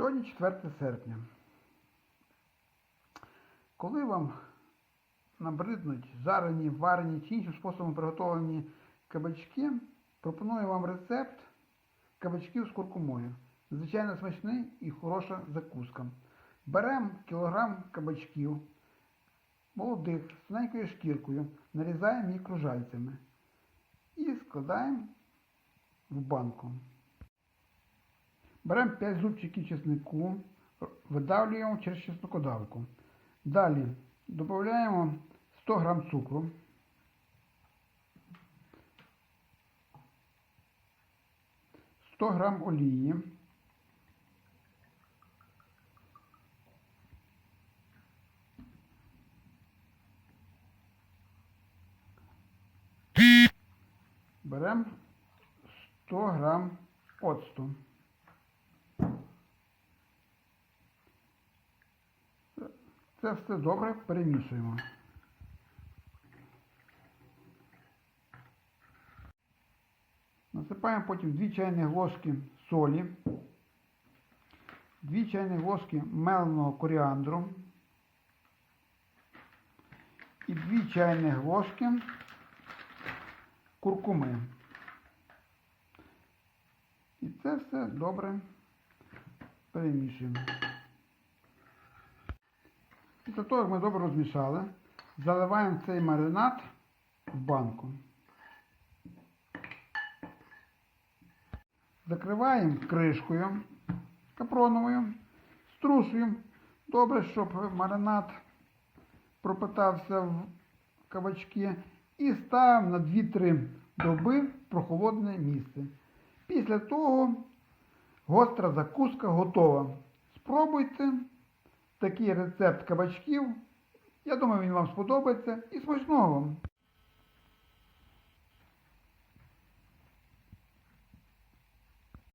Сьогодні 4 серпня. Коли вам набриднуть жарені, варені чи іншим способом приготовлені кабачки, пропоную вам рецепт кабачків з куркумою. Звичайно смачний і хороша закуска. Беремо кілограм кабачків, молодих, з тоненькою шкіркою, нарізаємо їх кружальцями і складаємо в банку. Беремо 5 зубчиків чеснику, видавлюємо через чеснокодавку. Далі додаємо 100 г цукру. Сто грам олії. Беремо 100 грам оцту. Це все добре перемішуємо. Насипаємо потім 2 чайні ложки солі, 2 чайні ложки меленого коріандру і 2 чайні ложки куркуми. І це все добре перемішуємо. Після того, як ми добре розмішали, заливаємо цей маринад в банку. Закриваємо кришкою капроновою, струшуємо добре, щоб маринад пропитався в кабачки і ставимо на 2-3 доби в прохолодне місце. Після того гостра закуска готова. Спробуйте такий рецепт кабачків. Я думаю, він вам сподобається і смачного вам!